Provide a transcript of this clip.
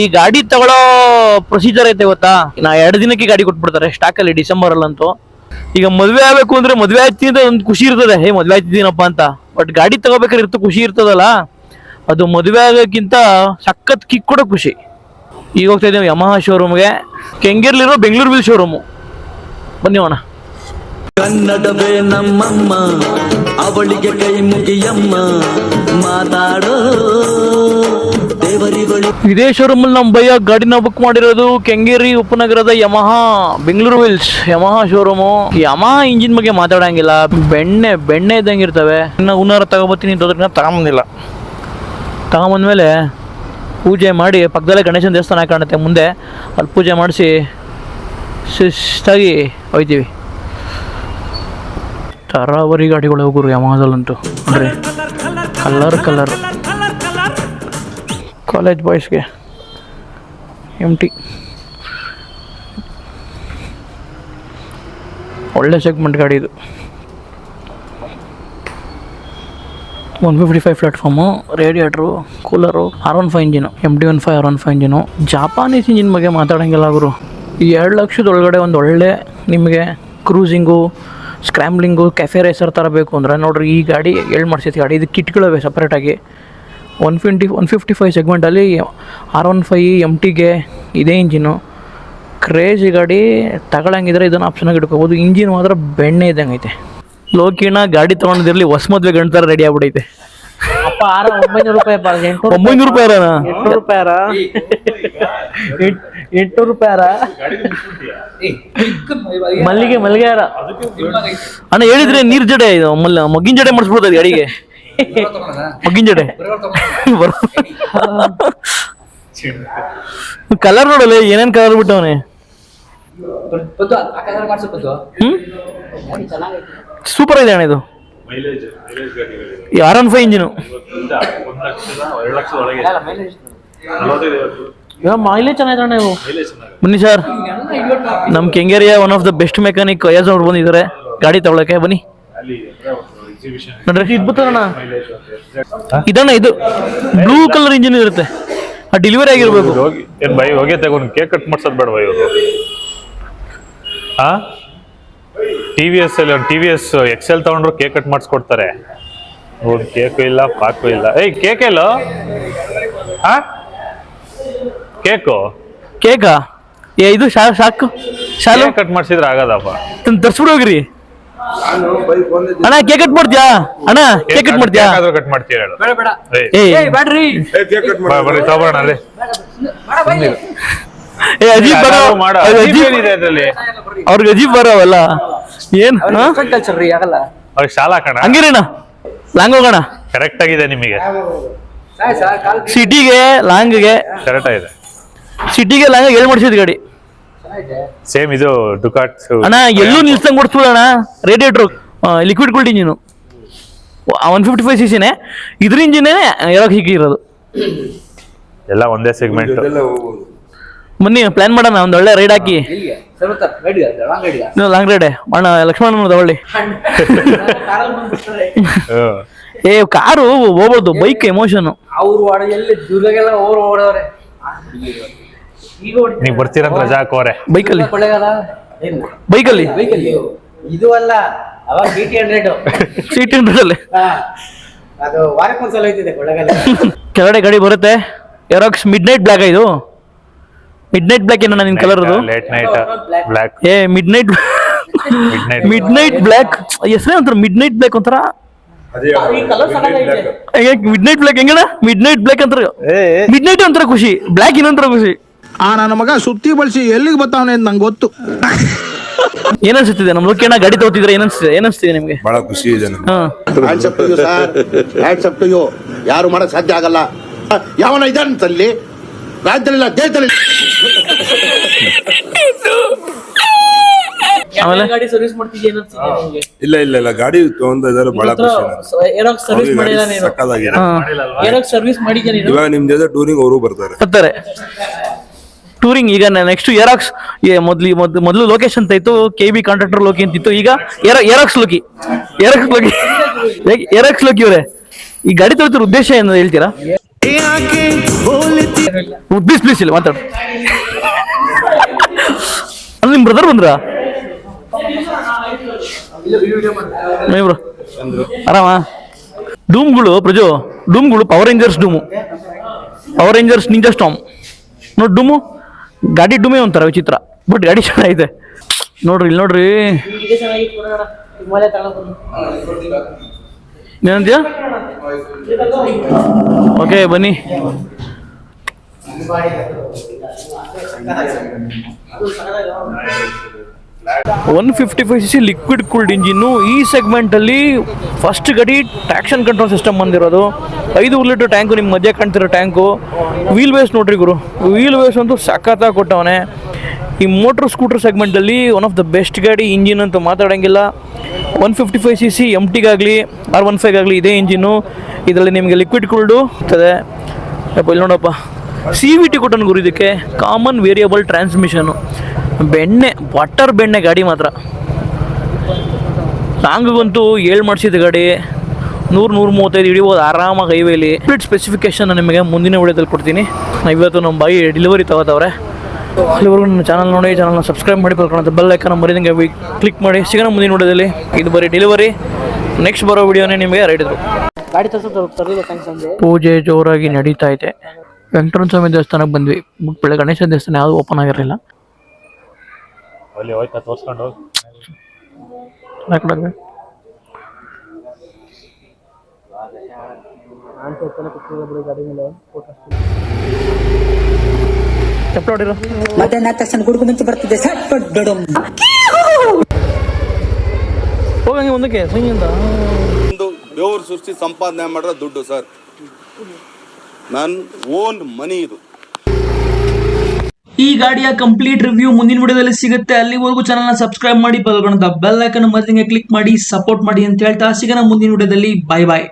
ಈ ಗಾಡಿ ತಗೊಳ್ಳೋ ಪ್ರೊಸೀಜರ್ ಐತೆ ಗೊತ್ತಾ? ನಾ ಎರಡು ದಿನಕ್ಕೆ ಗಾಡಿ ಕೊಟ್ಬಿಡ್ತಾರೆ ಸ್ಟಾಕ್ ಅಲ್ಲಿ ಡಿಸೆಂಬರ್ ಅಲ್ಲಂತೂ ಈಗ ಮದುವೆ ಆಗ್ಬೇಕು ಅಂದ್ರೆ ಮದುವೆ ಆಯ್ತಿ ಅಂತ ಒಂದು ಖುಷಿ ಇರ್ತದೆ. ಹೇ, ಮದುವೆ ಆಯ್ತಿದ್ದೀನಪ್ಪ ಅಂತ. ಬಟ್ ಗಾಡಿ ತಗೋಬೇಕಾದ್ರೆ ಇರ್ತು ಖುಷಿ ಇರ್ತದಲ್ಲ? ಅದು ಮದುವೆ ಆಗೋಕ್ಕಿಂತ ಸಖತ್ ಕಿಕ್ ಕೊಡೋ ಖುಷಿ. ಈಗ ಹೋಗ್ತಾ ಇದ್ದೀವಿ ಯಮಹ ಶೋರೂಮ್ಗೆ ಕೆಂಗೇರ್ಲಿರೋ ಬೆಂಗಳೂರು ಬಿಲ್ ಶೋರೂಮು ಬನ್ನಿ ಅಣ್ಣ. ಕನ್ನಡವೇ ನಮ್ಮಮ್ಮ, ಅವಳಿಗೆ ಕೈ ಮುಗಿಯಮ್ಮ, ಮಾತಾಡೋ ಶೋರೂಮಲ್ಲಿ ನಮ್ಮ ಬೈಯ ಗಾಡಿನ ಬುಕ್ ಮಾಡಿರೋದು Kengeri ಉಪನಗರದ Yamaha, Bengaluru Wills Yamaha showroom Yamaha engine ಬಗ್ಗೆ ಮಾತಾಡಂಗಿಲ್ಲ. ಬೆಣ್ಣೆ ಬೆಣ್ಣೆ ಇದ್ದಂಗೆ ಇರ್ತವೆ. ಇನ್ನು ಉನ್ನಾರ ತಗೋಬತ್ತೀನಿ ಅಂತಂದ್ರೆ ತಗೊಂಬಂದಿಲ್ಲ. ತಗೊಂಬಂದ್ಮೇಲೆ ಪೂಜೆ ಮಾಡಿ ಪಕ್ಕದಲ್ಲೇ ಗಣೇಶನ ದೇವಸ್ಥಾನ ಕಾಣುತ್ತೆ. ಮುಂದೆ ಅಲ್ಲಿ ಪೂಜೆ ಮಾಡಿಸಿ ಶಿಸ್ತಾಗಿ ಹೋಯ್ತೀವಿ ತರಾವರಿ ಗಾಡಿಗಳು ಹೋಗುರು ಯಮಹದಲ್ಲಂತೂ. ಅಂದರೆ ಕಲರ್ ಕಲರ್ ಕಾಲೇಜ್ ಬಾಯ್ಸ್ಗೆ ಎಂ ಟಿ ಒಳ್ಳೆ ಸೆಗ್ಮೆಂಟ್ ಗಾಡಿ ಇದು. One fifty five platform radiator cooler R one five engine M D one five R one five engine Japanese engine ಬಗ್ಗೆ ಮಾತಾಡೋಂಗಿಲ್ಲ ಅವರು ಎರಡು ಲಕ್ಷದೊಳಗಡೆ ಒಂದು ಒಳ್ಳೆ ನಿಮಗೆ ಕ್ರೂಸಿಂಗು ಸ್ಕ್ರ್ಯಾಮ್ಲಿಂಗು ಕೆಫೆ ರೇಸರ್ ಥರ ಬೇಕು ಅಂದರೆ ನೋಡ್ರಿ ಈ ಗಾಡಿ ಎಳ್ಳು ಮಾಡಿಸಿದ ಗಾಡಿ? ಇದು ಕಿಟ್ಗಳವೆ ಸಪ್ರೇಟಾಗಿ one fifty one fifty five ಸೆಗ್ಮೆಂಟಲ್ಲಿ R one five M ಟಿಗೆ ಇದೇ ಇಂಜಿನು ಕ್ರೇಜಿ ಗಾಡಿ ತಗೊಳಂಗಿದ್ರೆ ಇದನ್ನು ಆಪ್ಷನಾಗಿ ಇಟ್ಕೋಬೋದು. ಇಂಜಿನ್ ಮಾತ್ರ ಬೆಣ್ಣೆ ಇದ್ದಂಗೆ ಐತೆ. ಲೋಕಿನ ಗಾಡಿ ತೊಗೊಂಡಿರಲಿ ಹೊಸ ಮದ್ವೆ ಗಂಟಾರ ರೆಡಿ ಆಗ್ಬಿಟ್ಟೈತೆ ಒಂಬೈನೂರು ರೂಪಾಯಿ ಎಂಟು ಒಂಬೈನೂರು ರೂಪಾಯಿ ಎಂಟುನೂರು ರೂಪಾಯಿ ಮಲ್ಲಿಗೆ ಮಲ್ಲಿಗೆ ಅಣ್ಣ ಹೇಳಿದ್ರೆ ನೀರ್ ಜಡೆ ಇದು ಮಲ್ಲ ಮಗ್ಗಿನ ಜಡೆ ಮಾಡಿಸ್ಬಿಡ್ತದೆ ಗಾಡಿಗೆ. ಮಗ್ಗಿನ ಜಡೆ ಕಲರ್ ನೋಡಲ್ಲ ಏನೇನ್ ಕಲರ್ ಬಿಟ್ಟವನೆ? ಹ್ಮ್? ಸೂಪರ್ ಇದೆ ಅಣ್ಣ ಇದು. R one five engine. Mileage ಚೆನ್ನಾಗಿದೆ ಅಣ್ಣ ಇವು ಬನ್ನಿ ಸರ್ ನಮ್ಮ ಕೆಂಗೇರಿಯ one of the best mechanic ಅಯ್ಯಸ್ ಅವ್ರು ಬಂದಿದ್ದಾರೆ. ಗಾಡಿ ತಗೊಳಕ್ಕೆ ಬನ್ನಿ. ನೋಡ್ರಿ ಇದು ಬರ್ತದಣ್ಣ ಇದಣ್ಣ ಇದು ಬ್ಲೂ ಕಲರ್ ಇಂಜಿನ್ ಇರುತ್ತೆ. ಆ ಡೆಲಿವರಿ ಆಗಿರ್ಬೇಕು ಹೋಗಿ ಏನ್ ಬೈ ಹೋಗಿ ತಗೊಂಡು ಕೇಕ್ ಕಟ್ ಮಾಡ್ಸೋದು ಬೇಡ ಇವರು? ಹಾ ಟಿ ವಿ ಎಸ್ ಅಲ್ಲಿ ಟಿ ವಿ ಎಸ್ ಎಕ್ಸೆಲ್ ತಗೊಂಡ್ರು ಕೇಕ್ ಕಟ್ ಮಾಡಿಸ್ಕೊಡ್ತಾರೆ. ಒಂದು ಕೇಕು ಇಲ್ಲ ಪಾಕು ಇಲ್ಲ. ಏಯ್ ಕೇಕ್ ಎಲ್ಲೋ ಹಾ ಕೇಕು ಕೇಕಾ ಏ ಇದು ಶಾಕು ಶಾಲು? ಕಟ್ ಮಾಡಿಸಿದ್ರೆ ಆಗದಪ್ಪ. ತರ್ಸ್ಬಿಡೋಗ್ರಿ ಅಣ್ಣ ಕೇಕ್ ಕಟ್ ಮಾಡ್ತೀಯಾ? ಅಣ್ಣ ಕೇಕ್ ಕಟ್ ಮಾಡ್ತೀಯಾ? ಕಟ್ ಮಾಡ್ತೀಯ ಹೇಳು. ಏ. ಬರ್ರಿ ತಗೋಣ ಏ ಅಜೀಬ್ ಬರೋ ಮಾಡ. ಅಜೀಬ್ ಏನಿದೆ ಅದ್ರಲ್ಲಿ? ಅವ್ರಿಗೆ ಅಜೀಬ್ ಬರೋವಲ್ಲ. ಏನ್? ಹಾ? ಕಲ್ಚರ್ ರೀ ಆಗಲ್ಲ. ಅವ್ರಿಗೆ ಶಾಲಾ ಕಣ? ಹಂಗಿರಣ್ಣ. ಲಾಂಗ್ ಹೋಗೋಣ. ಕರೆಕ್ಟ್ ಆಗಿದೆ ನಿಮಗೆ. ಸಿಟಿಗೆ ಲಾಂಗ್ಗೆ ಕರೆಕ್ಟ್ ಆಗಿದೆ. ಸಿಟಿಗೆ ಲಾಂಗ್ ಎಲ್ಲಿ ಮಾಡಿಸಿದ್ ಗಾಡಿ. ಸೇಮ್ ಇದು ಡುಕಾಟ್ ಅಣ್ಣ ಎಲ್ಲೂ ನಿಲ್ಸಂಗ್ ಅಣ್ಣ. Radiator liquid cooled engine one fifty five C ಸಿನೇ ಇದ್ರ ಇಂಜಿನೇ ಯಾವಾಗ ಹೀಗೆ ಇರೋದು? ಎಲ್ಲ ಒಂದೇ ಸೆಗ್ಮೆಂಟ್ ಬನ್ನಿ ಪ್ಲಾನ್ ಮಾಡೋಣ ಒಂದು ಒಳ್ಳೆ ರೈಡ್ ಹಾಕಿ. ಲಾಂಗ್ ರೈಡ್ ಅಣ್ಣ ಲಕ್ಷ್ಮಣ ತಗೊಳ್ಳಿ. ಏ ಕಾರು ಹೋಗೋದು ಬೈಕ್ ಎಮೋಷನ್ ಅವ್ರು ವಾಡ ಎಲ್ಲಿ ದುರ್ಗೆಲ್ಲ ಓಡೋರೆ ನೀವ್ ಬರ್ತೀರಂತ ರಜಾ ಹಾಕೋರೆ ಬೈಕಲ್ಲಿ. ಕೊಳ್ಳೆಗಾಲ? ಬೈಕಲ್ಲಿ? ಬೈಕಲ್ಲಿ. ಇದು ಅಲ್ಲ ಅವಾಗ ಬಿ ಟಿ ಹಂಡ್ರೆಡ್ ಸೀಟ್ ಹಂಡ್ರೆಡಲ್ಲಿ ಅದು ವಾರಕ್ಕೊಂದ್ಸಲ ಹೋಯ್ತಿದೆ ಕೊಳ್ಳೆಗಾಲ. ಕೆಳಗಡೆ ಗಾಡಿ ಬರುತ್ತೆ. ಎರಾಕ್ಸ್ ಮಿಡ್ ನೈಟ್ ಬ್ಲ್ಯಾಕ್ ಇದು? ಮಿಡ್ ನೈಟ್ ಬ್ಲ್ಯಾಕ್ ಏನಣ್ಣ ನಿನ್ ಕಲರ್ ಅದು ಲೇಟ್ ನೈಟ್ ಬ್ಲ್ಯಾಕ್ ಏ midnight midnight midnight black ಹೆಸರೇ ಒಂಥರ? ಮಿಡ್ ನೈಟ್ ಬ್ಲ್ಯಾಕ್ ಒಂಥರ ಈ ಕಲರ್ ಸಣ್ಣಗೈತೆ ಮಿಡ್ ನೈಟ್ ಬ್ಲ್ಯಾಕ್ ಹೆಂಗಣ ಮಿಡ್ ನೈಟ್ ಬ್ಲ್ಯಾಕ್ ಅಂತಾರೆ. ಮಿಡ್ ನೈಟ್ ಒಂಥರ ಖುಷಿ. ಬ್ಲ್ಯಾಕ್ ಇನ್ನೊಂಥರ ಖುಷಿ. ಆ ನನ್ನ ಮಗ ಸುತ್ತಿ ಬಳಸಿ ಎಲ್ಲಿಗೆ ಬರ್ತಾವನೆ ಅಂತ ನಂಗೆ ಗೊತ್ತು. ಏನನ್ಸುತ್ತಿದೆ ನಮ್ಮ ನಮ್ ಲೋಕೇಣ ಗಾಡಿ ತಗೋತಿದ್ರೆ ಏನನ್ಸುತ್ತೆ ಏನನ್ಸುತ್ತಿದೆ ನಿಮಗೆ? ಬಹಳ ಖುಷಿ ಇದೆ ನಮ್ಗೆ. ಹಾ. Hands up to you sir hands up to you ಯಾರು ಮಾಡಕ್ ಸಾಧ್ಯ ಆಗಲ್ಲ. ಯಾವನ ಇದ್ದಾನಂತಲ್ಲಿ ರಾಜ್ಯದಲ್ಲಿಲ್ಲ ದೇಶದಲ್ಲಿ ಆಮೇಲೆ? ಗಾಡಿ ಸರ್ವಿಸ್ ಮಾಡ್ತಿದ್ಯಾ ಏನಂತಿದ್ಯಾ ನಿಂಗೆ ಇಲ್ಲ ಇಲ್ಲ ಇಲ್ಲ. ಗಾಡಿ ತಗೊಂಡ ಇದಾರೆ ಬಹಳ ಖುಷಿ ನನಗೆ. ಸರ್ವಿಸ್ ಅವ್ರಿಗೆ ಮಾಡಿಲ್ಲ ಗಾಡಿ ನೀನು. ಸಕ್ಕತ್ತಾಗಿದೆ ಹಾ. ಏನೋಕ್ ಸರ್ವಿಸ್ ಮಾಡಿದ್ಯಾ ನೀನು? ಇವಾಗ ನಿಮ್ ಜೊತೆ ಟೂರಿಂಗ್ ಅವರು ಬರ್ತಾರೆ. ಬರ್ತಾರೆ. ಟೂರಿಂಗ್ ಈಗ ನೆಕ್ಸ್ಟ್ ಏರಾಕ್ಸ್ ಮೊದ್ಲು ಮೊದ್ಲು ಮೊದಲು ಲೋಕೇಶ್ ಅಂತ ಇತ್ತು ಕೆ ಬಿ ಕಾಂಟ್ರಾಕ್ಟರ್ ಲೋಕಿ ಅಂತಿತ್ತು ಈಗ ಏರಾಕ್ಸ್ ಲೋಕಿ ಏರಾಕ್ಸ್ ಲೋಕಿ ಏರಾಕ್ಸ್ ಲೋಕಿ ಅವರೇ. ಈ ಗಾಡಿ ತೊಳಿತಿರೋ ಉದ್ದೇಶ ಏನು ಹೇಳ್ತೀರಾ? ಪ್ಲೀಸ್ ಪ್ಲೀಸ್ ಇಲ್ಲ ಮಾತಾಡು ನಿಮ್ಮ ಬ್ರದರ್ ಬಂದ್ರಾ? ಆರಾಮ? ಡೂಮ್ಗಳು ಪ್ರಜೋ ಡೂಮ್ಗಳು power rangers doom power rangers ninja storm ನೋಡಿ ಡೂಮು ಗಾಡಿ ಡುಮೆ ಒಂಥರ ವಿಚಿತ್ರ. ಬಟ್ ಗಾಡಿ ಚೆನ್ನಾಗಿದೆ. ನೋಡ್ರಿ ಇಲ್ಲಿ ನೋಡ್ರಿ. ಏನಂತೀಯ ಓಕೆ ಬನ್ನಿ. One fifty five C C liquid cooled engine ಈ ಸೆಗ್ಮೆಂಟಲ್ಲಿ ಫಸ್ಟ್ ಗಡಿ ಟ್ಯಾಕ್ಷನ್ ಕಂಟ್ರೋಲ್ ಸಿಸ್ಟಮ್ ಬಂದಿರೋದು. ಐದು ಲೀಟರ್ ಟ್ಯಾಂಕು ನಿಮ್ಮ ಮಧ್ಯೆ ಕಾಣ್ತಿರೋ ಟ್ಯಾಂಕು ವೀಲ್ ವೇಸ್ ನೋಡ್ರಿ ಗುರು. ವೀಲ್ ವೇಸ್ ಅಂತೂ ಸಖತ್ತಾಗಿ ಕೊಟ್ಟವನೆ. ಈ ಮೋಟ್ರ್ ಸ್ಕೂಟರ್ ಸೆಗ್ಮೆಂಟಲ್ಲಿ ಒನ್ ಆಫ್ ದ ಬೆಸ್ಟ್ ಗಾಡಿ ಇಂಜಿನ್ ಅಂತ ಮಾತಾಡೋಂಗಿಲ್ಲ. One fifty five C C M ಟಿಗಾಗಲಿ R one ಫೈವ್ಗಾಗಲಿ ಇದೇ ಇಂಜಿನ್ನು ಇದರಲ್ಲಿ ನಿಮಗೆ ಲಿಕ್ವಿಡ್ ಕೂಲ್ಡು ಇರ್ತದೆ ಇಲ್ಲಿ ನೋಡಪ್ಪ. ಸಿ ವಿ ಟಿ ಕೊಟ್ಟನು ಗುರು ಇದಕ್ಕೆ ಕಾಮನ್ ವೇರಿಯಬಲ್ ಟ್ರಾನ್ಸ್ಮಿಷನು ಬೆಣ್ಣೆ ವಾಟರ್ ಬೆಣ್ಣೆ ಗಾಡಿ ಮಾತ್ರ. ಲಾಂಗ್ಗಂತೂ ಏಳು ಮಾಡಿಸಿದ ಗಾಡಿ. ನೂರು ನೂರು ಮೂವತ್ತೈದು ಹಿಡಿಬೋದು ಆರಾಮಾಗಿ ಹೈವೇಲಿ ಕಂಪ್ಲೀಟ್ ಸ್ಪೆಸಿಫಿಕೇಶನ್ ನಿಮಗೆ ಮುಂದಿನ ವಿಡಿಯೋದಲ್ಲಿ ಕೊಡ್ತೀನಿ. ಇವತ್ತು ನಮ್ಮ ಬಾಯಿ ಡೆಲಿವರಿ ತಗೋತವ್ರೆ. ಅಲ್ಲಿವರೆಗೂ ನನ್ನ ಚಾನಲ್ ನೋಡಿ ಚಾನಲ್ನ ಸಬ್ಸ್ಕ್ರೈಬ್ ಮಾಡಿ ಬರ್ಕೊಳ್ಳೋದು ಬೆಲ್ ಐಕನ್ ಮರಿದಂಗೆ ಕ್ಲಿಕ್ ಮಾಡಿ. ಸಿಗೋಣ ಮುಂದಿನ ವಿಡಿಯೋದಲ್ಲಿ. ಇದು ಬರೀ ಡೆಲಿವರಿ ನೆಕ್ಸ್ಟ್ ಬರೋ ವಿಡಿಯೋನೇ ನಿಮಗೆ ರೈಡಿದ್ರು. ಪೂಜೆ ಜೋರಾಗಿ ನಡೀತಾ ಇದೆ. ವೆಂಕಟರಮಣ ಸ್ವಾಮಿ ದೇವಸ್ಥಾನಕ್ಕೆ ಬಂದ್ವಿ. ಬಟ್ ಬೆಳೆ ಗಣೇಶ ದೇವಸ್ಥಾನ ಯಾವುದು ಓಪನ್ ಆಗಿರಲಿಲ್ಲ. ಅಲ್ಲಿ ಹೋಯ್ತಾ ತೋರ್ಸ್ಕೊಂಡು ಆ ಕಡೆ ಹೋದ್ವಿ. ನಾನು ಸ್ವಲ್ಪ ಕೂತ್ಕೊಳ್ಳೋ ಬಿಡಿ ಗಾಡಿ ಮೇಲೆ ಫೋಟೋ ಚಪ್ಪಲಿ ಹೊಡೀರು. ತಕ್ಷಣ ಗುಡುಗು ಮಿಂಚು ಬರ್ತಿದೆ ಸಟ್ ಡೊಡಮ್ ಹೋಗಂಗೆ ಮುಂದಕ್ಕೆ ಸಂಗಿಂದ ಒಂದು ಸೃಷ್ಟಿ ಸಂಪಾದನೆ ಮಾಡಿರೋ ದುಡ್ಡು ಸರ್. ನನ್ನ ಓನ್ ಮನಿ ಇದು. ಈ ಗಾಡಿಯ ಕಂಪ್ಲೀಟ್ ರಿವ್ಯೂ ಮುಂದಿನ ವಿಡಿಯೋದಲ್ಲಿ ಸಿಗುತ್ತೆ. ಅಲ್ಲಿವರೆಗೂ ಚಾನಲ್ನ ಸಬ್ಸ್ಕ್ರೈಬ್ ಮಾಡಿ ಬಲ್ಕೊಂಡ ಬೆಲ್ ಐಕನ್ ಮರ್ದಿಂಗೆ ಕ್ಲಿಕ್ ಮಾಡಿ ಸಪೋರ್ಟ್ ಮಾಡಿ ಅಂತ ಹೇಳ್ತಾ ಸಿಗೋಣ ಮುಂದಿನ ವಿಡಿಯೋದಲ್ಲಿ. Bye bye